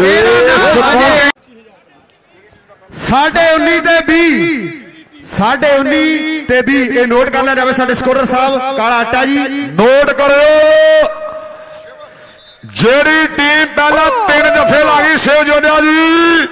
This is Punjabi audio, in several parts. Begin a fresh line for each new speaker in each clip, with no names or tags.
ਮੇਰਾ ਨਾਮ ਅਜੇ ਸਾਡੇ 19 ਤੇ 20 ਸਾਡੇ 19 ਤੇ 20 ਇਹ ਨੋਟ ਕਰ ਲਿਆ ਜਾਵੇ ਸਾਡੇ ਸਕੋਰਰ ਸਾਹਿਬ। ਕਾਲਾ ਆਟਾ ਜੀ।
ਨੋਟ ਕਰਿਓ। ਜਿਹੜੀ ਟੀਮ ਪਹਿਲਾਂ ਤਿੰਨ ਜਫੇ ਲਾ ਗਈ ਸ਼ਿਵ ਜੋਧਿਆ ਜੀ।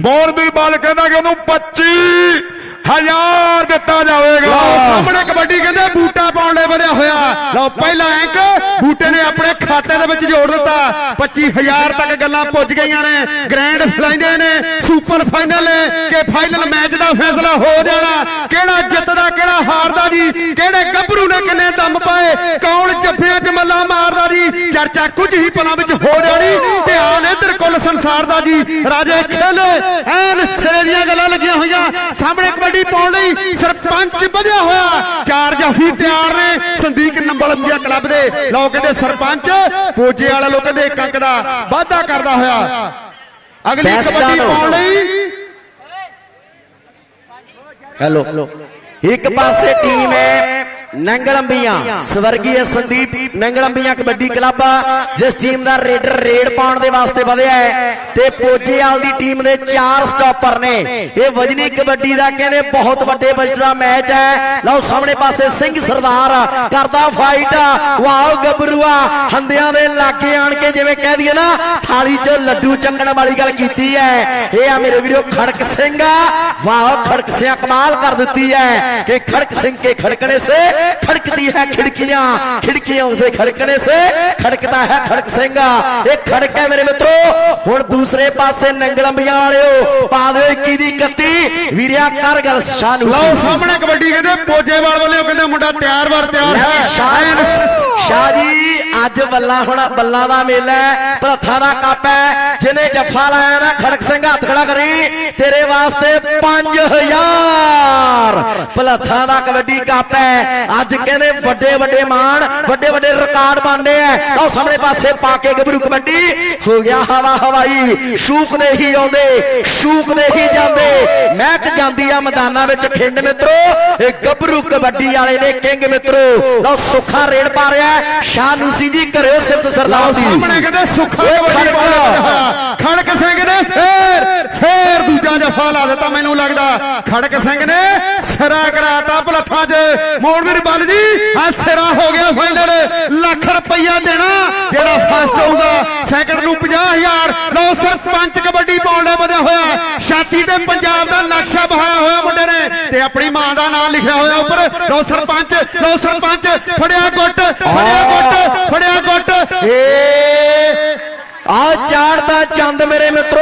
ਮੋਰਬੀ ਬਾਲ ਕਹਿੰਦਾ ਕਿ ਉਹਨੂੰ 25 ਹਜ਼ਾਰ ਦਿੱਤਾ ਜਾਵੇਗਾ।
ਸਾਹਮਣੇ ਕਬੱਡੀ ਕਹਿੰਦੇ ਬੂਟਾ ਪਾਉਣ ਹੋਇਆ। ਲਓ, ਪਹਿਲਾ ਅੰਕ ਬੂਟੇ ਨੇ ਆਪਣੇ ਖਾਤੇ ਦੇ ਵਿੱਚ ਜੋੜ ਦਿੱਤਾ। 25000 ਤੱਕ ਗੱਲਾਂ ਪੁੱਜ ਗਈਆਂ ਨੇ। ਗ੍ਰੈਂਡ ਫਲਾਈਂਦੇ ਨੇ ਸੁਪਰ ਫਾਈਨਲ ਨੇ। ਕਿ ਫਾਈਨਲ ਮੈਚ ਦਾ ਫੈਸਲਾ ਹੋ ਜਾਣਾ। ਕਿਹੜਾ ਜਿੱਤਦਾ, ਕਿਹੜਾ ਹਾਰਦਾ ਜੀ? ਕਿਹੜੇ ਗੱਭਰੂ ਨੇ ਕਿੰਨੇ ਦਮ ਪਾਏ? ਕੌਣ ਜੱਫਿਆਂ 'ਚ ਮੱਲਾ ਮਾਰਦਾ ਜੀ? ਚਰਚਾ ਕੁਝ ਹੀ ਪਲਾਂ ਵਿੱਚ ਹੋ ਜਾਣੀ ਧਿਆਨ ਇਧਰ ਕੁੱਲ ਸੰਸਾਰ ਦਾ ਜੀ। ਰਾਜੇ ਖੇਲੇ ਐਨ ਸਿਰੇ ਦੀਆਂ ਗੱਲਾਂ ਲੱਗੀਆਂ ਹੋਈਆਂ। ਸਾਹਮਣੇ ਕਬੱਡੀ ਪਾਉਣ ਲਈ ਸਰਪੰਚ ਵਧਿਆ ਹੋਇਆ। ਚਾਰ ਜਾਫੀ ਤਿਆਰ ਨੇ। ਸੰਦੀਕ ਨੰਬਲੰਬੀਆ ਕਲੱਬ ਦੇ। ਲਓ ਕਹਿੰਦੇ ਸਰਪੰਚ ਪੋਜੇ ਵਾਲਾ ਲੋਕ ਕਹਿੰਦੇ ਇੱਕ ਅੰਕ ਦਾ ਵਾਅਦਾ ਕਰਦਾ ਹੋਇਆ। ਅਗਲੀ ਕਬੱਡੀ। ਪਾਉਣ ਲਈ
ਹੈਲੋ ਇੱਕ ਪਾਸੇ ਟੀਮ ਹੈ। ਨੰਗਲੰਬੀਆਂ ਸਵਰਗੀ ਸੰਦੀਪ ਨੰਗਲੰਬੀਆਂ ਕਬੱਡੀ ਕਲੱਬ ਜਿਸ ਟੀਮ ਦਾ ਰੇਡਰ ਰੇਡ ਪਾਉਣ ਦੇ ਵਾਸਤੇ ਵਧਿਆ ਹੈ ਤੇ ਪੋਜੇਵਾਲ ਦੀ ਟੀਮ ਦੇ ਚਾਰ ਸਟਾਪਰ ਨੇ। ਇਹ ਵਜਨੀ ਕਬੱਡੀ ਦਾ ਕਹਿੰਦੇ ਬਹੁਤ ਵੱਡੇ ਬਜਟ ਦਾ ਮੈਚ ਹੈ। ਲਓ ਸਾਹਮਣੇ ਪਾਸੇ ਸਿੰਘ ਸਰਦਾਰ ਕਰਦਾ ਫਾਈਟ ਵਾਓ ਗੱਭਰੂਆ, ਹੰਦਿਆਂ ਦੇ ਲਾਗੇ ਆਣ ਕੇ ਜਿਵੇਂ ਕਹਿ ਦਈਏ ਨਾ, ਥਾਲੀ 'ਚ ਲੱਡੂ ਚੰਗਣ ਵਾਲੀ ਗੱਲ ਕੀਤੀ ਹੈ। ਇਹ ਆ ਮੇਰੇ ਵੀਰੋ ਖੜਕ ਸਿੰਘ ਵਾਓ ਖੜਕ ਸਿੰਘ ਕਮਾਲ ਕਰ ਦਿੱਤੀ ਹੈ ਕਿ ਖੜਕ ਸਿੰਘ ਕੇ ਖੜਕਣੇ ਸੇ ਖੜਕਦੀ ਹੈ ਖਿੜਕੀਆਂ ਖਿੜਕੀਆਂ ਸੇ ਖੜਕਣੇ ਸੇ ਖੜਕਦਾ ਹੈ ਖੜਕ ਸਿੰਘ। ਇਹ ਖੜਕ ਹੈ ਮੇਰੇ ਮਿੱਤਰੋ ਹੁਣ ਦੂਸਰੇ ਪਾਸੇ ਨੰਗਲੰਬੀਆਂ ਵਾਲਿਓ ਪਾ ਦਿਓ 21 ਦੀ 31 ਵੀਰਿਆ ਕਰ ਗੱਲ ਸ਼ਾਨੂ
ਲਓ ਸਾਹਮਣੇ ਕਬੱਡੀ ਕਹਿੰਦੇ ਪੋਜੇਵਾਲ ਵੱਲੋਂ ਕਹਿੰਦੇ ਮੁੰਡਾ ਤਿਆਰ ਵਰ ਤਿਆਰ ਹੈ।
ਸ਼ਾਹ। ਸ਼ਾਹ ਜੀ, ਅੱਜ ਬੱਲਾ ਹੁਣ ਬੱਲਾ ਦਾ ਮੇਲਾ ਹੈ ਭਲੱਥਾ ਦਾ ਕੱਪ ਹੈ, ਜਿਹਨੇ ਜੱਫਾ ਲਾਇਆ ਨਾ, ਖੜਕ ਸਿੰਘ ਹੱਥ ਖੜਾ ਕਰੀ, ਤੇਰੇ ਵਾਸਤੇ 5000 ਭਲੱਥਾ ਦਾ ਕਬੱਡੀ ਕੱਪ ਹੈ। ਅੱਜ ਕਹਿੰਦੇ ਵੱਡੇ ਵੱਡੇ ਮਾਣ, ਵੱਡੇ ਵੱਡੇ ਰਿਕਾਰਡ ਬਣਦੇ ਆ। ਉਹ ਸਾਹਮਣੇ ਪਾਸੇ ਪਾ ਕੇ ਗੱਭਰੂ ਕਬੱਡੀ। ਹੋ ਗਿਆ ਹਵਾ ਹਵਾਈ। ਸ਼ੂਕ ਦੇ ਹੀ ਆਉਂਦੇ, ਸ਼ੂਕ ਦੇ ਹੀ ਜਾਂਦੇ। ਮਹਿਕ ਜਾਂਦੀ ਆ ਮੈਦਾਨਾਂ ਵਿੱਚ ਖਿੰਡ ਮਿੱਤਰੋ, ਇਹ ਗੱਭਰੂ ਕਬੱਡੀ ਵਾਲੇ ਨੇ ਕਿੰਗ ਮਿੱਤਰੋ। ਲਓ, ਸੁੱਖਾ ਰੇੜ ਪਾ ਰਿਹਾ। ਸ਼ਾਹ ਨੂਸੀ ਜੀ ਕਰਿਓ ਸਿਫਤ ਸਰਦਾਰ ਦੀ
ਸਾਹਮਣੇ ਕਹਿੰਦੇ ਸੁੱਖਾ ਕਬੱਡੀ ਹੋਇਆ। ਖੜਕ। ਸਿੰਘ ਨੇ ਫੇਰ ਫੇਰ ਦੂਜਾ ਜਫਾ ਲਾ ਦਿੱਤਾ ਮੈਨੂੰ ਲੱਗਦਾ। ਖੜਕ ਸਿੰਘ ਨੇ ਸਿਰਾ ਕਰਾਤਾ ਭਲੱਥਾਂ 'ਚ। ਮੋੜਵੀਰ ਬੱਲ ਜੀ ਆ ਸਿਰਾ ਹੋ ਗਿਆ ਫਾਈਨਲ ਲੱਖ ਰੁਪਈਆ ਦੇਣਾ ਜਿਹੜਾ ਫਸਟ ਹੋਊਗਾ। ਸੈਕੰਡ ਨੂੰ 50000 ਲਓ ਸਰਪੰਚ ਕਬੱਡੀ ਪਾਉਣ ਦਾ ਵਧਿਆ ਹੋਇਆ। ਛਾਤੀ ਤੇ ਪੰਜਾਬ ਦਾ ਨਕਸ਼ਾ ਬਹਾਇਆ ਹੋਇਆ ਮੁੰਡੇ ਨੇ। ਤੇ ਆਪਣੀ ਮਾਂ ਦਾ ਨਾਮ ਲਿਖਿਆ ਹੋਇਆ ਉੱਪਰ। ਲਓ ਸਰਪੰਚ ਲਓ ਸਰਪੰਚ ਫੜਿਆ ਗੁੱਟ। ਫੜਿਆ ਗੁੱਟ ਫੜਿਆ ਗੁੱਟ। ਏ।
ਆ ਚਾੜਦਾ ਚੰਦ ਮੇਰੇ ਮਿੱਤਰੋ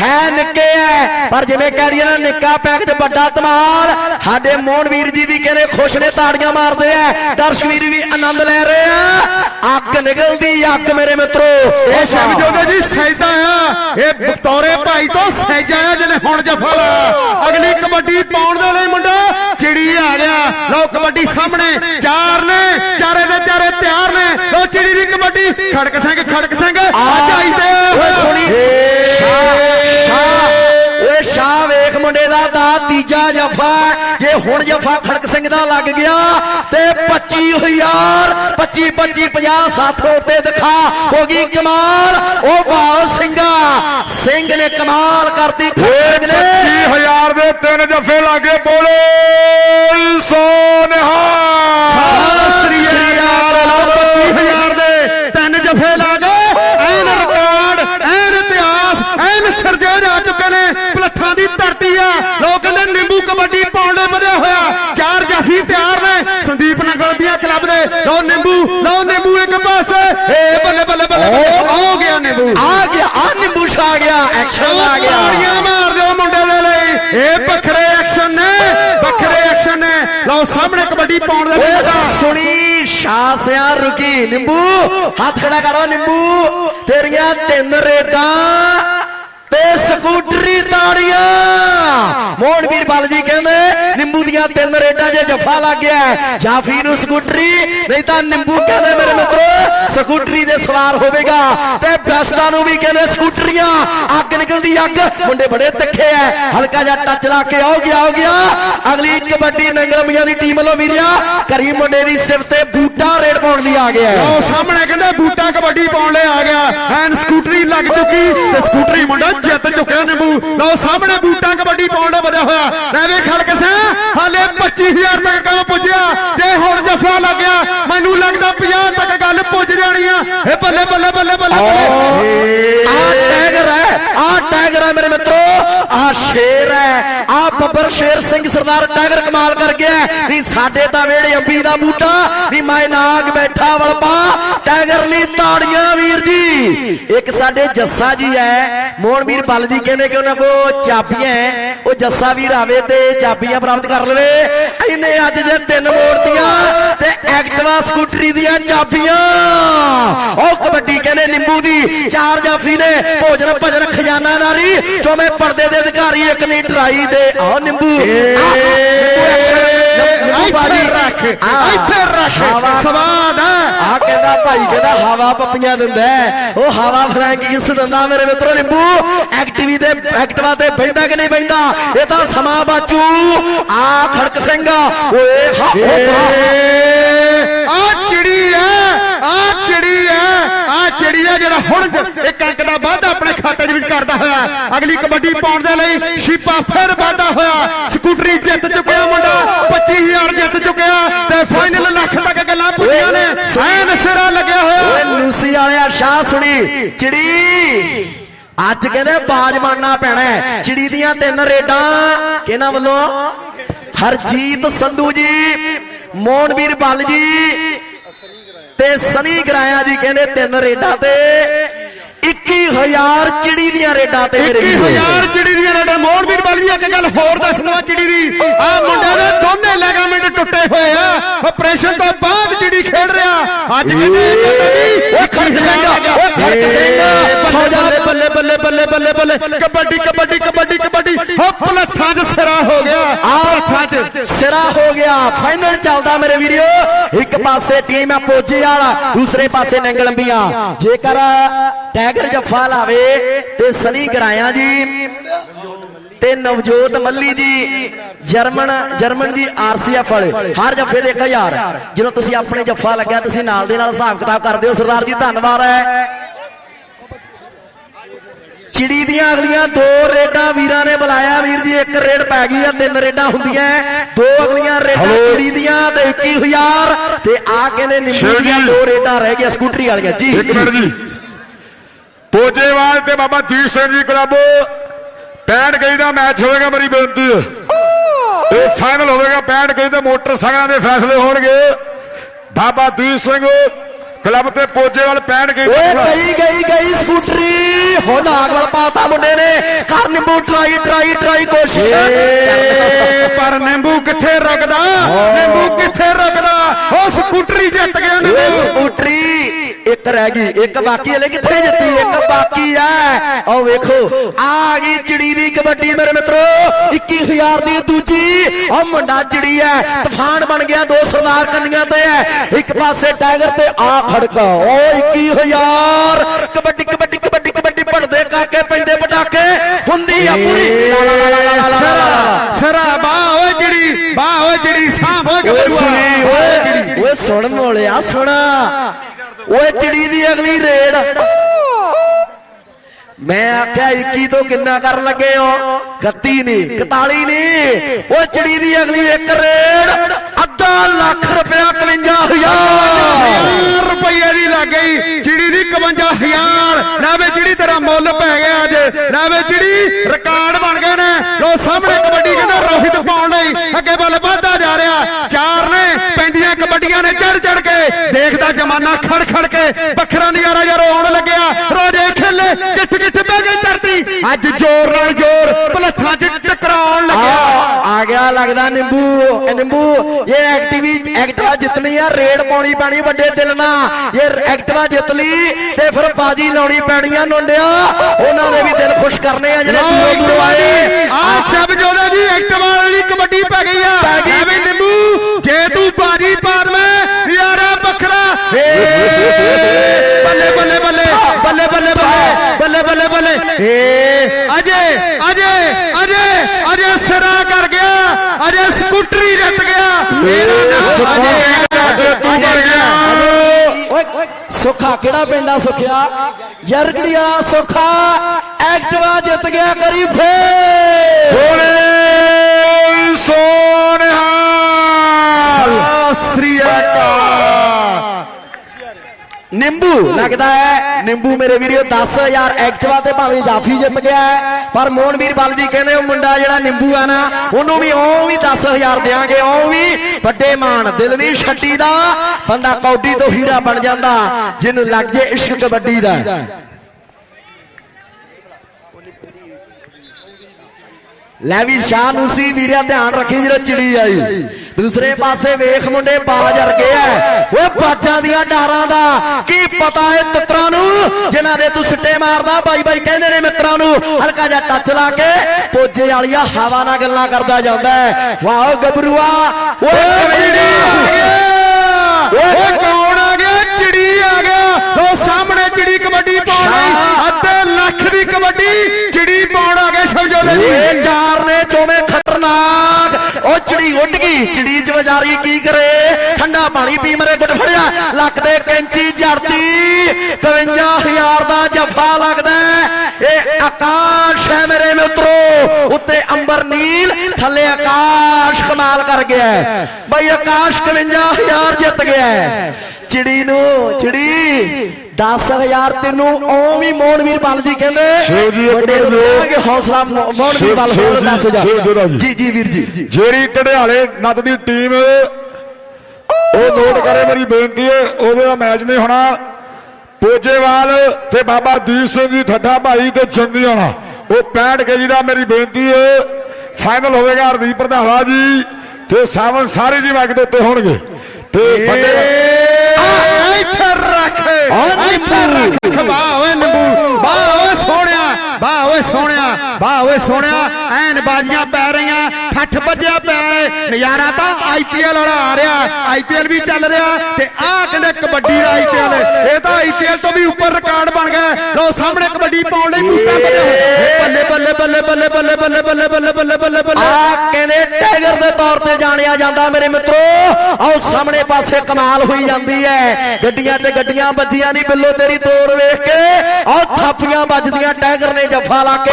ਹੈ ਨਿੱਕੇ ਐ। ਪਰ ਜਿਵੇਂ ਕਹਿ ਦਈਏ ਨਾ ਨਿੱਕਾ ਪੈਕ ਚ ਵੱਡਾ ਧਮਾਲ। ਸਾਡੇ ਮੋਹਨ ਵੀਰ ਜੀ ਵੀ ਕਹਿੰਦੇ ਖੁਸ਼ ਨੇ ਤਾੜੀਆਂ ਮਾਰਦੇ ਐ। ਦਰਸ਼ਕ ਵੀਰ ਵੀ ਆਨੰਦ ਲੈ ਰਹੇ ਆ। ਅੱਗ ਨਿਕਲਦੀ ਅੱਗ ਮੇਰੇ ਮਿੱਤਰੋ।
ਇਹ ਸ਼ਬਜੋਦੇ ਜੀ ਸੈਦਾ ਆ। ਇਹ ਬਤੌਰੇ ਭਾਈ ਤੋਂ ਸੈਜਾ ਆ ਜਿਹਨੇ ਹੁਣ ਜਫਾ ਲਾਇਆ ਅਗਲੀ ਕਬੱਡੀ ਪਾਉਣ ਦੇ ਲਈ ਮੁੰਡਾ ਚਿੜੀ ਆ ਗਿਆ ਲਓ ਕਬੱਡੀ ਸਾਹਮਣੇ। ਚਾਰ ਨੇ ਚਾਰੇ ਚਿੜੀ ਦੀ ਕਬੱਡੀ। ਖੜਕ ਸਿੰਘ ਖੜਕ ਸਿੰਘ। ਅੱਜ ਆਈ ਤੇ।
ਓਏ ਸੁਣੀ ਸ਼ਾਹ। ਓਏ ਸ਼ਾਹ। ਵੇਖ ਮੁੰਡੇ ਦਾ ਦਾ ਤੀਜਾ ਜਫਾ ਜੇ ਹੁਣ ਜਫਾ ਖੜਕ ਸਿੰਘ ਦਾ ਲੱਗ ਗਿਆ ਤੇ 25000 25 25 50 ਸਾਥੋਂ ਤੇ ਦਿਖਾ। ਹੋ ਗਈ ਕਮਾਲ। ਉਹ ਭਾਉ ਸਿੰਘਾ। ਸਿੰਘ ਨੇ ਕਮਾਲ ਕਰਤੀ।
25000 ਦੇ ਤਿੰਨ ਜਫੇ ਲਾਗੇ ਬੋਲੇ।
100 ਲਓ ਨਿੰਬੂ ਲਓ ਨਿੰਬੂ ਇੱਕ ਪਾਸੇ। ਏ ਬੱਲੇ ਬੱਲੇ ਬੱਲੇ ਹੋ ਗਿਆ ਨਿੰਬੂ।
ਆ ਗਿਆ ਆ ਨਿੰਬੂ ਛਾ ਗਿਆ ਐਕਸ਼ਨ ਆ ਗਿਆ।
ਤਾੜੀਆਂ ਮਾਰ ਦਿਓ ਮੁੰਡੇ ਦੇ ਲਈ। ਇਹ ਵੱਖਰੇ ਐਕਸ਼ਨ ਨੇ ਵੱਖਰੇ ਐਕਸ਼ਨ ਨੇ। ਲਓ ਸਾਹਮਣੇ ਕਬੱਡੀ ਪਾਉਣ ਦੇ ਮੁੰਡਾ।
ਸੁਣੀ ਸ਼ਾਸਿਆ ਰੁਕੀ। ਨਿੰਬੂ ਹੱਥ ਖੜਾ ਕਰੋ ਨਿੰਬੂ। ਤੇਰੀਆਂ ਤਿੰਨ ਰੇਡਾਂ। ਤੇ ਸਕੂਟਰੀ ਤਾੜੀਆਂ। ਮੋਹਨਵੀਰ ਬਲ ਜੀ ਕਹਿੰਦੇ, ਨਿੰਬੂ ਦੀਆਂ ਤਿੰਨ ਰੇਡਾਂ 'ਚ ਜੱਫਾ ਲੱਗ ਗਿਆ ਜਾਫੀ ਨੂੰ ਸਕੂਟਰੀ, ਨਹੀਂ ਤਾਂ ਨਿੰਬੂ ਕਹਿੰਦੇ ਮੇਰੇ ਮਿੱਤਰੋ, ਸਕੂਟਰੀ ਦੇ ਸਵਾਰ ਹੋਵੇਗਾ। ਤੇ ਬੈਸਟਾਂ ਨੂੰ ਵੀ ਕਹਿੰਦੇ ਸਕੂਟਰੀਆਂ, ਅੱਗ ਨਿਕਲਦੀ ਅੱਗ। ਮੁੰਡੇ ਬੜੇ ਤਿੱਖੇ ਐ, ਹਲਕਾ ਜਿਹਾ ਟੱਚ ਲਾ ਕੇ ਆਓ ਗਿਆ ਆਓ ਗਿਆ। ਅਗਲੀ ਕਬੱਡੀ ਨੰਗਲ ਮੀਆਂ ਦੀ ਟੀਮ ਵੱਲੋਂ ਵੀਰਿਆ ਕਰੀ ਮੁੰਡੇ ਦੀ ਸਿਰ ਤੇ ਬੂਟਾ ਰੇਡ ਪਾਉਣ ਲਈ ਆ ਗਿਆ ਹੈ।
ਸਾਹਮਣੇ ਕਹਿੰਦੇ ਬੂਟਾ ਕਬੱਡੀ ਪਾਉਣ ਲਈ ਆ ਗਿਆ, ਐਨ ਸਕੂਟਰੀ ਲੱਗ ਚੁੱਕੀ ਤੇ ਸਕੂਟਰੀ ਮੁੰਡਾ ਜਿੱਤ ਚੁੱਕਿਆ ਨਿੰਬੂ। ਲਓ ਸਾਹਮਣੇ ਬੂਟਾ ਕਬੱਡੀ ਪਾਉਣ ਲਈ ਵਧਿਆ ਹੋਇਆ। ਲੈ ਵੇ ਖੜਕ ਸਿੰਘ ਹਾਲੇ 25000 ਤੱਕ ਕੰਮ ਪੁੱਜਿਆ। ਤੇ ਹੁਣ ਜੱਫਾ ਲੱਗ ਗਿਆ ਮੈਨੂੰ ਲੱਗਦਾ 50 ਤੱਕ ਗੱਲ ਪੁੱਜ ਜਾਣੀ ਆ। ਇਹ ਬੱਲੇ ਬੱਲੇ ਬੱਲੇ ਬੱਲੇ ਬੱਲੇ।
ਆ ਟਾਈਗਰ ਹੈ ਆ ਟਾਈਗਰ ਹੈ ਮੇਰੇ ਮਿੱਤਰੋ ਆ ਸ਼ੇਰ ਹੈ। ਆ ਬੱਬਰ ਸ਼ੇਰ ਸਿੰਘ ਸਰਦਾਰ ਟਾਈਗਰ ਕਮਾਲ ਕਰ ਗਿਆ। ਨਹੀਂ ਸਾਡੇ ਤਾਂ ਵੇੜੇ ਅੰਬੀ ਦਾ ਬੂਟਾ ਨਹੀਂ ਮੈਂ ਨਾਗ ਬੈਠਾ ਵਲਪਾ। ਟਾਈਗਰ ਲਈ ਤਾੜੀਆਂ ਵੀਰ ਜੀ। ਇੱਕ ਸਾਡੇ ਜੱਸਾ ਜੀ ਹੈ ਮੋਹਨਵੀਰ ਬੱਲ ਜੀ ਕਹਿੰਦੇ ਕਿ ਉਹਨਾਂ ਕੋ ਚਾਬੀਆਂ। ਉਹ ਜੱਸਾ ਵੀਰ ਆਵੇ ਤੇ ਚਾਬੀਆਂ ਪ੍ਰਾਪਤ ਕਰ ਲਵੇ। ਇਹਨੇ ਅੱਜ ਜੇ ਤਿੰਨ ਮੋੜਤੀਆਂ ਤੇ ਐਕਟਿਵਾ ਸਕੂਟਰੀ ਦੀਆਂ ਚਾਬੀਆਂ। ਉਹ ਕਬੱਡੀ ਕਹਿੰਦੇ ਨਿੰਬੂ ਦੀ ਚਾਰ ਜਾਫੀ ਨੇ ਭੋਜਨ ਭਜਨ ਖਜ਼ਾਨਾ ਨਾਰੀ ਚੋਵੇਂ ਪਰਦੇ ਦੇ ਅਧਿਕਾਰੀ ਇੱਕ ਨਹੀਂ ਟਰਾਈ ਦੇ। ਆਹ ਨਿੰਬੂ।
ਇੱਥੇ ਰੱਖ। ਇੱਥੇ ਰੱਖ। ਸਵਾਦ ਆ।
ਆ ਕਹਿੰਦਾ ਭਾਈ ਕਹਿੰਦਾ ਹਵਾ ਪੱਪੀਆਂ ਦਿੰਦਾ। ਉਹ ਹਵਾ ਫਲੈਂਕ ਕਿਸ ਦਿੰਦਾ ਮੇਰੇ ਮਿੱਤਰੋ ਨਿੰਬੂ? ਐਕਟਿਵੀ ਦੇ ਐਕਟਿਵਾ ਤੇ ਬੈਠਾ ਕਿ ਨਹੀਂ ਬੈਠਾ ਇਹ ਤਾਂ ਸਮਾਂ ਬਾਚੂ। ਆ ਖੜਕ ਸਿੰਘ। ਓਏ ਹਾ।
ਆ ਚਿੜੀ ਐ ਆ ਚਿੜੀ ਐ ਆ ਜਿਹੜਾ ਹੁਣ ਇੱਕ ਅੰਕ ਦਾ ਵਾਧਾ ਆਪਣੇ ਖਾਤੇ ਦੇ ਵਿੱਚ ਕਰਦਾ ਹੋਇਆ। ਅਗਲੀ ਕਬੱਡੀ ਪਾਉਣ ਦੇ ਲਈ ਸ਼ੀਪਾ ਫਿਰ ਵਾਧਾ ਹੋਇਆ। ਸਕੂਟਰੀ ਜਿੱਤ ਚੁੱਕਿਆ ਮੁੰਡਾ 25000 ਜਿੱਤ ਚੁੱਕਿਆ ਤੇ ਫਾਈਨਲ ਲੱਖ ਤੱਕ ਗੱਲਾਂ ਪੁੱਜੀਆਂ ਨੇ। ਐਨ ਸਿਰਾ ਲੱਗਿਆ ਹੋਇਆ।
ਲੂਸੀ ਵਾਲਿਆ, ਸ਼ਾਹ ਸੁਣੀ। ਚਿੜੀ, ਅੱਜ ਕਹਿੰਦੇ ਬਾਜ ਬਣਨਾ ਪੈਣਾ ਚਿੜੀ ਦੀਆਂ ਤਿੰਨ ਰੇਡਾਂ ਕਿਹਨਾਂ ਵੱਲੋਂ? ਹਰਜੀਤ ਸੰਧੂ ਜੀ, ਮੋਹਨਵੀਰ ਬੱਲ ਜੀ ਤੇ ਸਨੀ ਗਰਾਇਆ ਜੀ ਕਹਿੰਦੇ ਤਿੰਨ ਰੇਡਾਂ ਤੇ 21000 ਚਿੜੀ ਦੀਆਂ ਰੇਡਾਂ ਤੇ ਮੇਰੇ ਵੀਰੋ।
21000 ਚਿੜੀ ਦੀਆਂ ਰੇਡਾਂ ਮੋਹਨਵੀਰ ਵਾਲੀ ਇੱਕ ਗੱਲ ਹੋਰ ਦੱਸ ਦਵਾਂ ਚਿੜੀ ਦੀ ਆ ਮੁੰਡੇ ਦੇ ਦੋਨੇ ਲੈਗਾਮੈਂਟ ਟੁੱਟੇ ਹੋਏ ਆ ਆਪਰੇਸ਼ਨ ਤੋਂ ਬਾਅਦ ਚਿੜੀ ਖੇਡ ਰਿਹਾ ਅੱਜ ਕਹਿੰਦੇ
ਓਏ ਖੜਕ ਸਿੰਘ, ਓਏ ਖੜਕ ਸਿੰਘ, ਸੌ ਜਾ।
ਬੱਲੇ ਬੱਲੇ ਬੱਲੇ ਬੱਲੇ ਬੱਲੇ ਕਬੱਡੀ ਕਬੱਡੀ ਕਬੱਡੀ ਕਬੱਡੀ ਹੋ ਪਲੱਥਾਂ 'ਚ ਸਿਰਾ 'ਚ
ਹੋ ਗਿਆ। ਫਾਈਨਲ ਚੱਲਦਾ ਮੇਰੇ ਵੀਰੋ ਇੱਕ ਪਾਸੇ ਟੀਮ ਹੈ ਪੋਜੇ ਵਾਲਾ, ਦੂਸਰੇ ਪਾਸੇ ਨੰਗਲੰਬੀਆਂ ਜੇਕਰ ਟਾਈਗਰ ਜੱਫਾ ਲਾਵੇ ਤੇ ਸਨੀ ਗਰਾਇਆ ਜੀ ਤੇ ਨਵਜੋਤ ਮੱਲੀ ਜੀ, ਜਰਮਨ ਜਰਮਨ ਜੀ ਆਰਸੀਐਫ ਵਾਲੇ। ਹਰ ਜੱਫੇ ਦੇ 1000 ਜਦੋਂ ਤੁਸੀਂ ਆਪਣੇ ਜੱਫਾ ਲੱਗਿਆ, ਤੁਸੀਂ ਨਾਲ ਦੇ ਨਾਲ ਹਿਸਾਬ ਕਿਤਾਬ ਕਰਦੇ ਹੋ। ਸਰਦਾਰ ਜੀ, ਧੰਨਵਾਦ ਹੈ। ਚਿੜੀ ਦੀਆਂ ਅਗਲੀਆਂ ਦੋ ਰੇਡਾਂ ਵੀਰਾਂ ਨੇ ਬੁਲਾਇਆ। ਵੀਰ ਜੀ ਇੱਕ ਰੇਡ ਪੈ ਗਈ ਆ ਤਿੰਨ ਰੇਡਾਂ ਹੁੰਦੀਆਂ। ਦੋ ਅਗਲੀਆਂ ਰੇਡਾਂ। ਚਿੜੀ ਦੀਆਂ ਤੇ 21000 ਤੇ ਆ ਕਹਿੰਦੇ ਨਿੰਬੂ ਦੀਆਂ। ਦੋ ਰੇਡਾਂ ਰਹਿ ਗਈਆਂ ਸਕੂਟਰੀ ਵਾਲੀਆਂ। ਜੀ।
ਇੱਕ ਮਿੰਟ ਜੀ। ਪੋਜੇਵਾਲ ਤੇ ਬਾਬਾ ਜੀਤ ਸਿੰਘ ਜੀ ਕਲੱਬ 65 ਗਈ ਦਾ ਮੈਚ ਹੋਵੇਗਾ ਮੇਰੀ ਬੇਨਤੀ। ਹੈ ਇਹ ਫਾਈਨਲ ਹੋਵੇਗਾ 65 ਗਈ ਤੇ ਮੋਟਰਸਾਈਕਲਾਂ ਦੇ ਫੈਸਲੇ ਹੋਣਗੇ। ਬਾਬਾ ਜੀਤ ਸਿੰਘ ਕਲੱਬ ਤੇ ਪੋਜੇਵਾਲ 65 ਗਈ
ਓਏ ਗਈ ਗਈ ਗਈ ਸਕੂਟਰੀ। ਹੁਣ ਆਗ ਵਾਲ ਪਾਤਾ ਮੁੰਡੇ ਨੇ। ਕਰ ਨਿੰਬੂ ਟਰਾਈ ਟਰਾਈ ਟਰਾਈ ਕੋਸ਼ਿਸ਼
ਪਰ ਨਿੰਬੂ ਕਿੱਥੇ ਰੁਕਦਾ ਨਿੰਬੂ ਕਿੱਥੇ ਰੁਕਦਾ ਉਹ ਸਕੂਟਰੀ ਜਿੱਤ ਗਿਆ
ਇੱਕ ਰਹਿ ਗਈ। ਇੱਕ ਬਾਕੀ ਹਲੇ ਕਿੱਥੇ ਜਿੱਤੀ? ਇੱਕ ਬਾਕੀ ਐ ਆਓ ਵੇਖੋ। ਆ ਗਈ ਚਿੜੀ ਦੀ ਕਬੱਡੀ ਮੇਰੇ ਮਿੱਤਰੋ। 21000 ਦੀ ਦੂਜੀ। ਉਹ ਮੁੰਡਾ ਚਿੜੀ ਐ ਤੂਫਾਨ ਬਣ ਗਿਆ ਦੋ ਸਰਦਾਰ ਕੰਨੀਆਂ ਤੇ। ਐ ਇੱਕ ਪਾਸੇ ਟਾਈਗਰ ਤੇ ਆ ਖੜਕਾ। ਓ 21000 ਕਬੱਡੀ ਕਬੱਡੀ ਕਬੱਡੀ ਕਬੱਡੀ ਪੜਦੇ ਕਾਕੇ ਪੈਂਦੇ ਪਟਾਕੇ। ਹੁੰਦੀ ਆ ਪੂਰੀ।
ਸਰਾ ਸਰਾ ਬਾਹ ਓਏ ਜਿਹੜੀ ਬਾਹ ਓਏ ਜਿਹੜੀ ਓਏ
ਓਏ
ਗੱਭਰੂਆ
ਸੁਣ ਮੋਲਿਆ ਸੁਣਾ। ਓਏ ਚਿੜੀ ਦੀ ਅਗਲੀ ਰੇਡ। ਮੈਂ ਆਖਿਆ 21 ਤੋਂ ਕਿੰਨਾ ਕਰਨ ਲੱਗੇ ਹੋ? 31 ਨਹੀਂ 41 ਨਹੀਂ। ਓਏ ਚਿੜੀ ਦੀ ਅਗਲੀ ਇੱਕ ਰੇਡ। ਅੱਧਾ ਲੱਖ ਰੁਪਇਆ 51000
ਹਜ਼ਾਰ। ਰੁਪਏ ਦੀ ਲੱਗ ਗਈ। ਚਿੜੀ ਦੀ 51000 ਲੈ ਵੇ ਚਿੜੀ, ਤੇਰਾ ਮੁੱਲ ਪੈ ਗਿਆ ਅੱਜ। ਲੈ ਵੇ ਚਿੜੀ ਰਿਕਾਰਡ ਬਣ ਗਏ ਨੇ। ਲੋ ਸਾਹਮਣੇ ਕਬੱਡੀ ਕਹਿੰਦਾ ਰੋਹਿਤ ਪਾਉਣ ਲਈ। ਅੱਗੇ ਵੱਲ ਵਧਦਾ ਜਾ ਰਿਹਾ। ਪੈਂਦੀਆਂ ਨੇ ਚੜ ਚੜ ਕੇ ਦੇਖਦਾ ਜਮਾਨਾ ਖੜ ਖੜ ਕੇ, ਵੱਖਰਾ ਨਜ਼ਾਰਾ ਯਾਰ ਆਉਣ ਲੱਗਿਆ। ਰੋਜੇ ਖੇਲੇ ਕਿੱਥੇ ਕਿੱਥੇ ਅੱਜ ਜੋਰ ਨਾਲ ਜੋਰ ਭਲੱਥਾਂ 'ਚ ਟਕਰਾਉਣ ਲੱਗਿਆ।
ਆ ਗਿਆ ਲੱਗਦਾ ਨਿੰਬੂ ਇਹ ਨਿੰਬੂ ਇਹ ਐਕਟਿਵੀ ਐਕਟਵਾ ਜਿੱਤਣੀ ਆ ਰੇਡ ਪਾਉਣੀ ਪੈਣੀ ਵੱਡੇ ਦਿਲ ਨਾਲ। ਇਹ ਐਕਟਵਾ ਜਿੱਤ ਲਈ ਤੇ ਫਿਰ ਬਾਜੀ ਲਾਉਣੀ ਪੈਣੀ ਆ ਨੋਂਡਿਆ। ਉਹਨਾਂ ਦੇ ਵੀ ਦਿਲ ਖੁਸ਼ ਕਰਨੇ ਆ ਜਿਹੜੇ ਦੂਰੋਂ ਦੂਰੋਂ
ਆ ਸ਼ਬ ਜੋਦਾ ਜੀ ਐਕਟਵਾ ਵਾਲੀ ਕਬੱਡੀ ਪੈ ਗਈ ਆ। ਐਵੇਂ ਨਿੰਬੂ ਜੇ ਤੂੰ ਬਾਜੀ ਪਾਰ ਮੈਂ ਨਿਆਰਾ ਬੱਖਰਾ ਬੱਲੇ ਬੱਲੇ ਬੱਲੇ। ਬੱਲੇ ਬੱਲੇ ਬੱਲੇ। ਏ ਅਜੇ ਅਜੇ ਅਜੇ ਅਜੇ ਸਿਰਾ ਕਰ ਗਿਆ ਅਜੇ ਸਕੂਟਰੀ ਜਿੱਤ ਗਿਆ। ਮੇਰਾ ਨਾਮ ਅਜੇ
ਅਜੇ ਤੂੰ ਬਣ ਗਿਆ।
ਓਏ ਸੁੱਖਾ ਕਿਹੜਾ ਪਿੰਡ ਸੁੱਖਿਆ? ਜਰਗੜੀ ਵਾਲਾ ਸੁੱਖਾ ਐਕਟਿਵਾ ਜਿੱਤ ਗਿਆ ਕਰੀ
ਬੋਲੇ ਸੋਨਿਹਾਲ
ਸਤਿ ਸ੍ਰੀ ਅਕਾਲ।
ਨਿੰਬੂ ਲੱਗਦਾ ਹੈ ਨਿੰਬੂ ਮੇਰੇ ਵੀਰੋ 10000 ਐਕਟਿਵਾ ਤੇ ਭਾਵੇਂ ਜਾਫੀ ਜਿੱਤ ਗਿਆ ਹੈ, ਪਰ ਮੋਹਨਵੀਰ ਬਲ ਜੀ ਕਹਿੰਦੇ ਉਹ ਮੁੰਡਾ ਜਿਹੜਾ ਨਿੰਬੂ ਆ ਨਾ ਉਹਨੂੰ ਵੀ ਉਹ ਵੀ 10000 ਦੇਾਂਗੇ ਉਹ ਵੀ ਵੱਡੇ ਮਾਨ ਦਿਲ ਨਹੀਂ ਛੱਡੀ ਦਾ ਬੰਦਾ ਕੌਡੀ ਤੋਂ ਹੀਰਾ ਬਣ ਜਾਂਦਾ ਜਿਹਨੂੰ ਲੱਗ ਜੇ ਇਸ਼ਕ ਕਬੱਡੀ ਦਾ। ਲੈ ਵੀ ਸ਼ਾਹ ਨੂੰ ਸੀ ਵੀਰਿਆ ਧਿਆਨ ਰੱਖੀ ਜਦੋਂ ਚਿੜੀ ਆਈ। ਦੂਸਰੇ ਪਾਸੇ ਵੇਖ ਮੁੰਡੇ ਬਾਜ ਅਰਗੇ ਐ ਓਏ ਬਾਜਾਂ ਦੀਆਂ ਡਾਰਾਂ ਦਾ ਕੀ ਪਤਾ ਏ ਤਿੱਤਰਾਂ ਨੂੰ? ਜਿਨ੍ਹਾਂ ਦੇ ਤੂੰ ਸਿੱਟੇ ਮਾਰਦਾ ਬਾਈ ਬਾਈ ਕਹਿੰਦੇ ਨੇ ਮਿੱਤਰਾਂ ਨੂੰ। ਹਲਕਾ ਜਿਹਾ ਟੱਚ ਲਾ ਕੇ ਪੋਜੇ ਵਾਲੀਆਂ ਹਵਾ ਨਾਲ ਗੱਲਾਂ ਕਰਦਾ ਜਾਂਦਾ ਵਾਹ ਗੱਭਰੂਆ ਓਏ
ਚਿੜੀ ਆ? ਗਿਆ। ਓਏ ਕੌਣ ਆ ਗਿਆ ਚਿੜੀ ਆ ਗਿਆ ਉਹ ਸਾਹਮਣੇ ਚਿੜੀ ਕਬੱਡੀ ਪਾਉਣ ਲਈ ਅੱਧੇ ਲੱਖ ਦੀ ਕਬੱਡੀ ਚਿੜੀ ਪਾਉਣ ਆ ਗਏ ਸਮਝੋਦੇ ਜੀ
ਇਹ ਚਾਰ ਨੇ ਚੋਵੇਂ ਖਤਰਨਾਕ ਉਹ ਚਿੜੀ ਉੱਡ ਗਈ ਚਿੜੀ ਚ ਵਿਚਾਰੀ ਕੀ ਕਰੇ ਠੰਡਾ ਪਾਣੀ ਪੀ ਮਰੇ ਗੁੱਟ ਫੜਿਆ ਲੱਕ ਦੇ ਕੈਂਚੀ ਜਰਦੀ 51000 ਦਾ ਜਫਾ ਲੱਗਦਾ ਹੈ। ਇਹ ਆਕਾਸ਼ ਹੈ ਮੇਰੇ ਮਿੱਤਰੋ ਉੱਤੇ ਅੰਬਰ ਨੀਲ ਥੱਲੇ ਆਕਾਸ਼ ਕਮਾਲ ਕਰ ਗਿਆ ਹੈ। ਬਈ ਆਕਾਸ਼ 51000 ਜਿੱਤ ਗਿਆ ਹੈ। ਚਿੜੀ ਨੂੰ ਚਿੜੀ 10000 ਤੈਨੂੰ ਉਹ ਵੀ ਮੋਹਨਵੀਰ ਬਲ ਜੀ ਕਹਿੰਦੇ
ਸ਼ਿਵ ਜੀ ਇੱਕ ਮਿੰਟ
ਹੌਸਲਾ ਮੋਹਨਵੀਰ ਬਲ
ਜੀ,
10000
ਸ਼ਿਵ ਜੋੜਾ ਜੀ।
ਵੀਰ ਜੀ
ਜਿਹੜੀ ਢੜਿਆਲੇ ਨੱਤ ਦੀ ਟੀਮ ਉਹ ਨੋਟ ਕਰੇ, ਮੇਰੀ ਬੇਨਤੀ ਹੈ, ਉਹਦੇ ਦਾ ਮੈਚ ਨਹੀਂ ਹੋਣਾ। ਪੋਜੇਵਾਲ ਤੇ ਬਾਬਾ ਦੀਪ ਸਿੰਘ ਜੀ ਠੱਠਾ ਭਾਈ ਤੇ ਚੰਦੀ ਆਣਾ ਉਹ 65 ਕੇਜੀ ਦਾ ਮੇਰੀ ਬੇਨਤੀ ਹੈ। ਫਾਈਨਲ ਹੋਵੇਗਾ ਹਰਦੀਪ ਪ੍ਰਧਾਵਾ ਜੀ ਤੇ ਸਾਵਨ ਸਾਰੇ ਜੀ ਮੈਚ ਦੇ ਉੱਤੇ ਹੋਣਗੇ। ਤੇ
ਆ ਇੱਥੇ ਰੱਖ ਇੱਥੇ ਰੱਖ ਓਏ ਨਿੰਬੂ ਵਾਹ ਓਏ ਸੋਹਣਿਆ ਵਾਹ ਓਏ ਸੋਹਣਿਆ ਵਾਹ ਓਏ ਸੋਹਣਿਆ ਐਨ ਬਾਜੀਆਂ ਪੈ ਰਹੀਆਂ ਠੱਠ ਵੱਜਿਆ ਪਿਆ ਏ। ਨਜ਼ਾਰਾ ਤਾਂ ਆਈਪੀਐਲ ਵਾਲਾ ਆ ਰਿਹਾ ਆਈਪੀਐਲ ਵੀ ਚੱਲ ਰਿਹਾ ਤੇ ਆਹ ਕਹਿੰਦੇ ਕਬੱਡੀ ਦਾ ਆਈਪੀਐਲ ਇਹ ਤਾਂ ਆਈਪੀਐਲ ਤੋਂ ਵੀ ਉੱਪਰ ਰਿਕਾਰਡ ਬਣ ਗਿਆ ਲੋ ਸਾਹਮਣੇ ਕਬੱਡੀ ਪਾਉਣ ਲਈ ਬੂਟਾ ਬਣਿਆ। ਬੱਲੇ ਬੱਲੇ ਬੱਲੇ ਬੱਲੇ ਬੱਲੇ ਬੱਲੇ ਬੱਲੇ ਬੱਲੇ ਬੱਲੇ ਬੱਲੇ ਬੱਲੇ
ਆ ਕਹਿੰਦੇ ਟਾਈਗਰ ਦੇ ਤੌਰ ਤੇ ਜਾਣਿਆ ਜਾਂਦਾ ਮੇਰੇ ਮਿੱਤਰੋ ਆਓ ਸਾਹਮਣੇ ਪਾਸੇ ਕਮਾਲ ਹੋਈ ਜਾਂਦੀ ਹੈ। ਗੱਡੀਆਂ 'ਚ ਗੱਡੀਆਂ ਵੱਜੀਆਂ ਦੀ ਬਿੱਲੋ ਤੇਰੀ ਤੋੜ ਵੇਖ ਕੇ। ਆਓ ਥਾਪੀਆਂ ਵੱਜਦੀਆਂ, ਟਾਈਗਰ ਨੇ ਜੱਫਾ ਲਾ ਕੇ।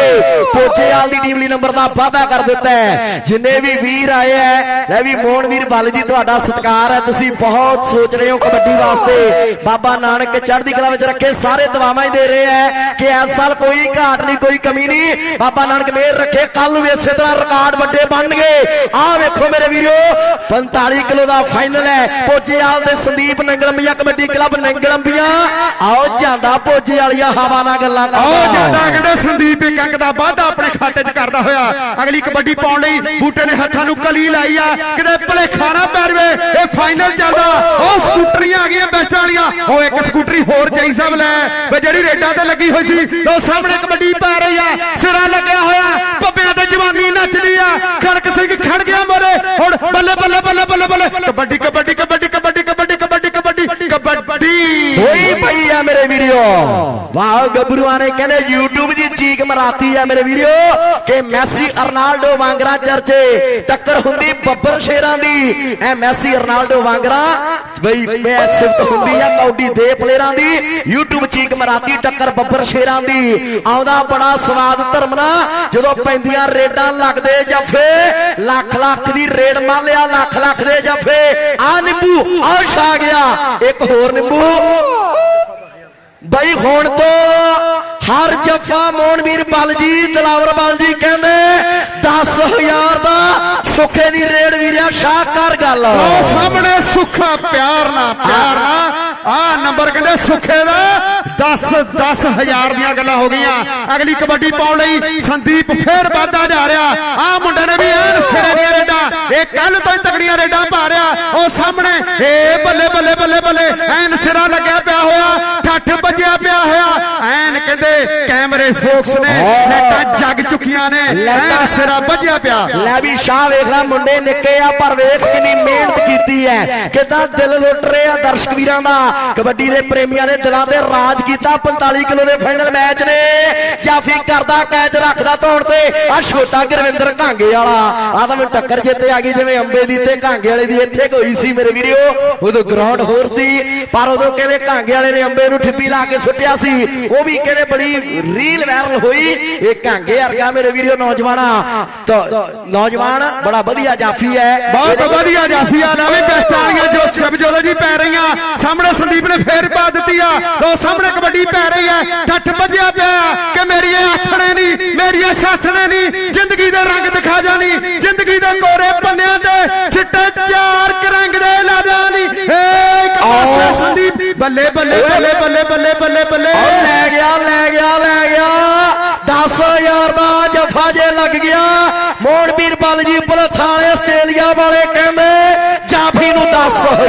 ਪੋਚੇਵਾਲ ਦੀ ਟੀਮ ਲਈ ਨੰਬਰ ਦਾ ਵਾਅਦਾ ਕਰ ਦਿੱਤਾ ਹੈ। ਜਿੰਨੇ ਵੀ ਵੀਰ ਆਏ ਹੈ, ਲੈ ਵੀ ਮੋਹਨਵੀਰ ਬੱਲ ਜੀ, ਤੁਹਾਡਾ ਸਤਿਕਾਰ ਹੈ। ਤੁਸੀਂ ਬਹੁਤ ਸੋਚ ਰਹੇ ਹੋ ਕਬੱਡੀ ਵਾਸਤੇ। ਬਾਬਾ ਨਾਨਕ ਚੜ੍ਹਦੀ ਕਲਾ ਵਿੱਚ ਰੱਖੇ, ਸਾਰੇ ਦਵਾਵਾਂ ਹੀ ਦੇ ਰਹੇ ਹੈ ਕਿ ਇਸ ਸਾਲ ਕੋਈ ਘਾਟ ਨਹੀਂ, ਕੋਈ ਕਮੀ ਨਹੀਂ। ਬਾਬਾ ਨਾਨਕ ਮੇਰ ਰੱਖੇ ਕੱਲ ਨੂੰ ਵੀ ਇਸੇ ਤਰ੍ਹਾਂ ਰਿਕਾਰਡ ਵੱਡੇ ਬਣਨਗੇ। ਆਹ ਵੇਖੋ ਮੇਰੇ ਵੀਰੋ 45 ਕਿਲੋ ਦਾ ਫਾਈਨਲ ਹੈ। ਪੋਜੇਵਾਲ ਦੇ ਸੰਦੀਪ ਨੰਗਲੰਬੀਆ ਕਬੱਡੀ ਕਲੱਬ ਨੰਗਲੰਬੀਆਂ। ਆਓ ਜਾਂਦਾ ਪੋਜੇ ਵਾਲੀਆਂ ਹਵਾ ਨਾਲ ਗੱਲਾਂ
ਆਓ
ਕਰਦਾ।
ਜਾਂਦਾ ਕਹਿੰਦੇ ਸੰਦੀਪ ਇੱਕ ਅੰਕ ਦਾ ਵਾਧਾ ਆਪਣੇ ਖਾਤੇ 'ਚ ਕਰਦਾ ਹੋਇਆ। ਅਗਲੀ ਕਬੱਡੀ ਪਾਉਣ ਲਈ ਬੂਟੇ ਨੇ ਹੱਥਾਂ ਨੂੰ ਕਲੀ ਲਾਈ ਆ। ਕਿਤੇ ਭਲੇਖਾ ਨਾ ਪੈ ਰਵੇ ਇਹ ਫਾਈਨਲ ਚੱਲਦਾ। ਉਹ ਸਕੂਟਰੀਆਂ ਆ ਗਈਆਂ ਬੈਸਟ ਵਾਲੀਆਂ। ਉਹ ਇੱਕ ਸਕੂਟਰੀ ਹੋਰ ਚਾਈ ਸਾਹਿਬ ਲੈ। ਵੇ ਜਿਹੜੀ ਰੇਡਾਂ ਤੇ ਲੱਗੀ ਹੋਈ ਸੀ ਉਹ ਸਾਹਮਣੇ ਕਬੱਡੀ ਪੈ ਰਹੀ ਆ। ਸਿਰਾ ਲੱਗਿਆ ਹੋਇਆ। ਪੱਬਿਆਂ ਤੇ ਜਵਾਨੀ ਨੱਚਦੀ ਆ। ਖੜਕ ਸਿੰਘ ਖੜ ਗਿਆ ਮੋਰੇ। ਹੁਣ ਬੱਲੇ ਬੱਲੇ ਬੱਲੇ ਬੱਲੇ ਬੱਲੇ। ਕਬੱਡੀ ਕਬੱਡੀ ਕਬੱਡੀ ਕਬੱਡੀ।
ਹੋਈ ਪਈ ਆ ਮੇਰੇ ਵੀਰੋ। ਵਾਹ, ਗੱਭਰੂਆਂ ਨੇ ਕਹਿੰਦੇ YouTube ਦੀ ਚੀਕ ਮਰਾਤੀ ਆ ਮੇਰੇ ਵੀਰੋ ਕਿ ਮੈਸੀ ਅਰਨਾਲਡੋ ਵਾਂਗਰਾ ਚਰਚੇ, ਟੱਕਰ ਹੁੰਦੀ ਬੱਬਰ ਸ਼ੇਰਾਂ ਦੀ। ਐ ਮੈਸੀ ਅਰਨਾਲਡੋ ਵਾਂਗਰਾ, ਬਈ, ਮੈਂ ਸਿਫਤ ਹੁੰਦੀ ਆ ਕੌਡੀ ਦੇ ਪਲੇਅਰਾਂ ਦੀ। YouTube ਚੀਕ ਮਰਾਤੀ ਟੱਕਰ ਬੱਬਰ ਸ਼ੇਰਾਂ ਦੀ। ਆਉਂਦਾ ਬੜਾ ਸਵਾਦ ਧਰਮਨਾ ਜਦੋਂ ਪੈਂਦੀਆਂ ਰੇਡਾਂ ਲੱਗਦੇ ਜੱਫੇ ਲੱਖ ਲੱਖ ਦੀ ਰੇਡ ਮੰਨ ਲਿਆ ਲੱਖ ਲੱਖ ਦੇ ਜੱਫੇ। ਆ ਨਿੰਬੂ, ਆ ਛਾ ਗਿਆ ਇੱਕ ਹੋਰ ਨਿੰਬੂ। ਬਈ ਹੁਣ ਤੋਂ ਹਰ ਜੱਫਾ ਮੋਹਨਵੀਰ ਬਲ ਜੀ ਦਲਾਵਰ ਬਲ ਜੀ ਕਹਿੰਦੇ 10000 ਦਾ ਸੁੱਖੇ ਦੀ ਰੇਡ ਵੀਰਿਆ ਸ਼ਾਹ ਕਰ ਗੱਲ।
ਉਹ ਸਾਹਮਣੇ ਸੁੱਖਾ ਪਿਆਰ ਨਾਲ ਪਿਆਰ ਨਾਲ। ਆ ਨੰਬਰ ਕਹਿੰਦੇ ਸੁੱਖੇ ਦਾ। 10 10000 ਦੀਆਂ ਗੱਲਾਂ ਹੋ ਗਈਆਂ। ਅਗਲੀ ਕਬੱਡੀ ਪਾਉਣ ਲਈ ਸੰਦੀਪ ਫੇਰ ਵਾਧਾ ਜਾ ਰਿਹਾ। ਆ ਮੁੰਡੇ ਨੇ ਵੀ ਐਨ ਸਿਰੇ ਦੀਆਂ ਰੇਡਾਂ। ਇਹ ਕੱਲ ਤੋਂ ਹੀ ਤਕੜੀਆਂ ਰੇਡਾਂ ਪਾ ਰਿਹਾ। ਉਹ ਸਾਹਮਣੇ। ਏ ਬੱਲੇ ਬੱਲੇ ਬੱਲੇ ਬੱਲੇ। ਐਨ ਸਿਰਾ ਲੱਗਿਆ ਪਿਆ ਹੋਇਆ, ਠੱਠ ਵੱਜਿਆ ਪਿਆ ਹੋਇਆ। ਐਨ ਕਹਿੰਦੇ ਕੈਮਰੇ ਫੋਕਸ ਨੇ ਲੈਟਾਂ ਜਗ ਚੁੱਕੀਆਂ ਨੇ ਐਨ ਸਿਰਾ ਵੱਜਿਆ ਪਿਆ।
ਲੈ ਵੀ ਸ਼ਾਹ ਵੇਖ ਲੈ ਮੁੰਡੇ ਨਿੱਕੇ ਆ ਪਰ ਵੇਖ ਕਿੰਨੀ ਮਿਹਨਤ ਕੀਤੀ ਹੈ ਕਿਦਾਂ ਦਿਲ ਲੁੱਟ ਰਹੇ ਆ ਦਰਸ਼ਕ ਵੀਰਾਂ ਦਾ। ਕਬੱਡੀ ਦੇ ਪ੍ਰੇਮੀਆਂ ਨੇ ਦਿਲਾਂ ਤੇ ਰਾਜ ਕੀਤਾ 45 ਕਿਲੋ ਦੇ ਫਾਈਨਲ ਮੈਚ ਨੇ। ਜਾਫੀ ਕਰਦਾ ਕੈਚ ਰੱਖਦਾ ਧੌਣ ਤੇ। ਆ ਛੋਟਾ ਗੁਰਵਿੰਦਰ ਘਾਂਗੇ ਵਾਲਾ। ਆ ਤਾਂ ਮੈਨੂੰ ਟੱਕਰ ਜਿੱਤੇ ਆ ਗਈ ਜਿਵੇਂ ਅੰਬੇ ਦੀ ਤੇ ਘਾਂਗੇ ਵਾਲੇ ਦੀ ਇੱਥੇ ਕੋਈ ਸੀ ਮੇਰੇ ਵੀਰੋ ਉਦੋਂ ਗਰਾਊਂਡ ਹੋਰ ਸੀ ਪਰ ਉਦੋਂ ਕਹਿੰਦੇ ਘਾਂਗੇ ਵਾਲੇ ਨੇ ਅੰਬੇ ਨੂੰ ਠਿੱਪੀ ਲਾ ਕੇ ਸੁੱਟਿਆ ਸੀ ਉਹ ਵੀ ਕਹਿੰਦੇ ਬੜੀ ਰੀਲ ਵਾਇਰਲ ਹੋਈ। ਇਹ ਘਾਂਗੇ ਵਰਗਾ ਮੇਰੇ ਵੀਰੋ ਨੌਜਵਾਨਾ ਨੌਜਵਾਨ ਬੜਾ ਵਧੀਆ ਜਾਫੀ ਹੈ।
ਬਹੁਤ ਵਧੀਆ ਜਾਫੀਆ ਲੈ ਵੀ ਬੈਸਟ ਵਾਲੀਆਂ ਜੋ ਸ਼ਬਜੋਦੋ ਜੀ ਪੈ ਰਹੀਆਂ। ਸਾਹਮਣੇ ਸੰਦੀਪ ਨੇ ਫੇਰ ਪਾ ਦਿੱਤੀ ਆ। ਲੋ ਸਾਹਮਣੇ ਕਬੱਡੀ ਪੈ ਰਹੀ ਹੈ। ਠੱਠ ਵੱਜਿਆ ਪਿਆ ਕਿ ਮੇਰੀ ਆਥਣੇ ਨਹੀਂ ਮੇਰੀਆਂ ਸਾਥਣੇ ਨਹੀਂ। ਜ਼ਿੰਦਗੀ ਦੇ ਰੰਗ ਦਿਖਾ ਜਾਣੀ ਜ਼ਿੰਦਗੀ ਦੇ ਕੋਰੇ ਪੰਨਿਆਂ ਤੇ ਚਿੱਟੇ ਚਾਰ ਕਰੰਗ ਦੇ ਲਾਦਾ ਨਹੀਂ। ਏ ਬੱਲੇ ਬੱਲੇ ਬੱਲੇ ਬੱਲੇ ਬੱਲੇ ਬੱਲੇ ਬੱਲੇ।
ਲੈ ਗਿਆ ਲੈ ਗਿਆ ਲੈ ਗਿਆ। 10000 ਦਾ ਜਫਾ ਜੇ ਲੱਗ ਗਿਆ। ਮੋੜ ਮੋਹਨ ਬਲ ਜੀ ਪੁਲਥਾਣੇ ਆਸਟ੍ਰੇਲੀਆ ਵਾਲੇ ਕਹਿੰਦੇ ਜਾਫੀ ਨੂੰ 10000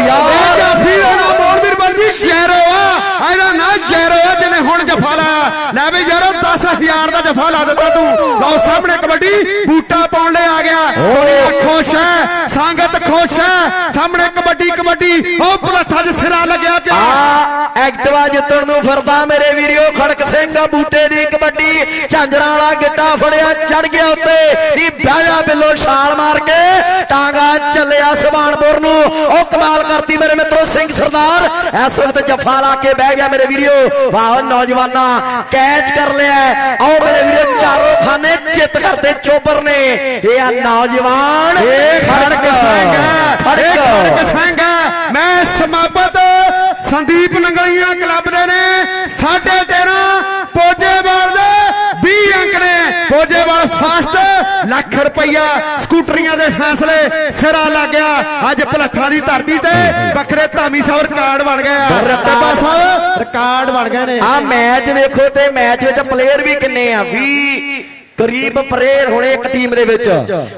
ਜਾਫੀ ਦਾ ਨਾਮ ਮੋਹਨ ਵੀਰਪਾਲ ਜੀ ਜੈਰੋ ਆ ਇਹਦਾ ਨਾਮ ਜੈਰੋ ਜਿਹਨੇ ਹੁਣ ਜਫਾ ਲਾਇਆ। ਲੈ ਵੀ ਯਾਰ 10 ਹਥਿਆਰ ਦਾ ਜਫਾ ਲਾ ਦਿੱਤਾ ਤੂੰ। ਲਓ ਸਾਹਮਣੇ ਕਬੱਡੀ ਬੂਟਾ ਪਾਉਣ ਲਈ ਆ ਗਿਆ। ਦੁਨੀਆ ਖੁਸ਼ ਹੈ ਸੰਗਤ ਖੁਸ਼ ਹੈ। ਸਾਹਮਣੇ ਕਬੱਡੀ ਕਬੱਡੀ। ਉਹ ਪਲੱਥਾ ਜਿ ਸਿਰਾ ਲੱਗਿਆ ਪਿਆ।
ਆ ਐਕਟਵਾ ਜਿੱਤਣ ਨੂੰ ਫਿਰਦਾ ਮੇਰੇ ਵੀਡੀਓ ਖੜਕ ਸਿੰਘ ਬੂਟੇ ਦੀ ਕਬੱਡੀ। ਝਾਂਜਰਾਂ ਵਾਲਾ ਗਿੱਟਾ ਫੜਿਆ ਚੜ ਗਿਆ ਉੱਤੇ। ਨੀ ਬਾਇਆ ਬਿੱਲੋ ਛਾਲ ਮਾਰ ਕੇ। ਟਾਂਗਾ ਚੱਲਿਆ ਸੁਬਾਨਪੁਰ ਨੂੰ। ਉਹ ਕਮਾਲ ਕਰਤੀ ਮੇਰੇ ਮਿੱਤਰੋ ਸਿੰਘ ਸਰਦਾਰ। ਇਸ ਵਕਤ ਜੱਫਾ ਲਾ ਕੇ ਬਹਿ ਗਿਆ ਮੇਰੇ ਵੀਡੀਓ ਵਾਹ ਨੌਜਵਾਨਾਂ ਕੈਚ ਕਰ ਲਿਆ। ਆਓ ਮੇਰੇ ਵੀਰੋ ਚਾਰੋਂ ਖਾਨੇ ਚਿੱਤ ਕਰਦੇ ਚੋਬਰ ਨੇ। ਇਹ ਆ ਨੌਜਵਾਨ।
ਇਹ ਖੜਕ। ਸਿੰਘ ਹੈ
ਖੜਕ।
ਸਿੰਘ ਮੈਂ ਸਮਾਪਤ ਸੰਦੀਪ ਨੰਗਲੀਆਂ ਕਲੱਬ ਦੇ ਨੇ। 13.5 ਨੇ ਪੋਜੇਵਾਲ ਫਸਟ। ਲੱਖ ਰੁਪਈਆ ਸਕੂਟਰੀਆਂ ਦੇ ਫੈਸਲੇ। ਸਿਰਾ ਲੱਗ ਗਿਆ। ਅੱਜ ਭਲੱਥਾਂ ਦੀ ਧਰਤੀ ਤੇ ਵੱਖਰੇ ਧਾਮੀ ਸਾਹਿਬ ਰਿਕਾਰਡ ਬਣ ਗਏ ਆ। ਰੱਤੇਬਾ ਸਾਹਿਬ ਰਿਕਾਰਡ ਬਣ ਗਏ ਨੇ।
ਆ ਮੈਚ ਵੇਖੋ ਤੇ ਮੈਚ ਵਿੱਚ ਪਲੇਅਰ ਵੀ ਕਿੰਨੇ ਆ। 20 ਕਰੀਬ ਪਲੇਅਰ ਹੋਣੇ ਇੱਕ ਟੀਮ ਦੇ ਵਿੱਚ।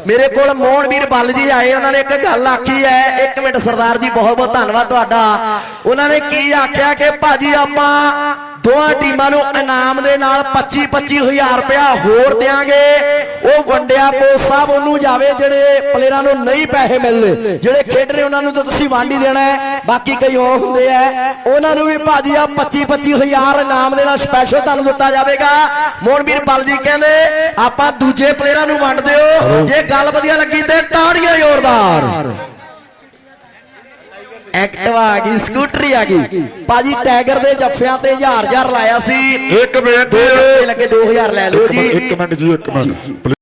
ਮੇਰੇ ਕੋਲ ਮੋਹਨਵੀਰ ਬੱਲ ਜੀ ਆਏ ਉਹਨਾਂ ਨੇ ਇੱਕ ਗੱਲ ਆਖੀ ਹੈ। ਇੱਕ ਮਿੰਟ ਸਰਦਾਰ ਜੀ ਬਹੁਤ ਬਹੁਤ ਧੰਨਵਾਦ ਤੁਹਾਡਾ। ਉਹਨਾਂ ਨੇ ਕੀ ਆਖਿਆ ਕਿ ਭਾਜੀ ਆਪਾਂ ਦੋਹਾਂ ਟੀਮਾਂ ਨੂੰ ਇਨਾਮ ਦੇ ਨਾਲ 25 25000 ਰੁਪਇਆ ਹੋਰ ਦੇਾਂਗੇ ਉਹ ਵੰਡਿਆ ਕੋ ਸਾਹਿਬ ਉਹਨੂੰ ਜਾਵੇ, ਜਿਹੜੇ ਪਲੇਅਰਾਂ ਨੂੰ ਨਹੀਂ ਪੈਸੇ ਮਿਲਦੇ। ਜਿਹੜੇ ਖੇਡ ਰਹੇ ਉਹਨਾਂ ਨੂੰ ਤਾਂ ਤੁਸੀਂ ਵੰਡ ਹੀ ਦੇਣਾ ਹੈ। ਬਾਕੀ ਕਈ ਹੋਰ ਹੁੰਦੇ ਆ। ਉਹਨਾਂ ਨੂੰ ਵੀ ਭਾਜੀ ਆ 25 25000 ਇਨਾਮ ਦੇ ਨਾਲ ਸਪੈਸ਼ਲ ਤੁਹਾਨੂੰ ਦਿੱਤਾ ਜਾਵੇਗਾ। ਮੋਹਨਵੀਰ ਬਲ ਜੀ ਕਹਿੰਦੇ, ਆਪਾਂ ਦੂਜੇ ਪਲੇਅਰਾਂ ਨੂੰ ਵੰਡ ਦਿਓ ਜੇ ਗੱਲ ਵਧੀਆ ਲੱਗੀ ਤੇ ਤਾੜੀਆਂ ਜ਼ੋਰਦਾਰ। ਐਕਟਿਵਾ ਆ ਗਈ ਸਕੂਟਰੀ ਆ ਗਈ। ਭਾਜੀ ਟਾਈਗਰ ਦੇ ਜੱਫਿਆਂ ਤੇ ਹਜ਼ਾਰ ਹਜ਼ਾਰ ਲਾਇਆ ਸੀ।
ਇੱਕ ਮਿੰਟ।
ਲੱਗੇ 2000 ਲੈ ਲਓ। ਜੀ
ਇੱਕ ਮਿੰਟ ਜੀ ਇੱਕ ਮਿੰਟ।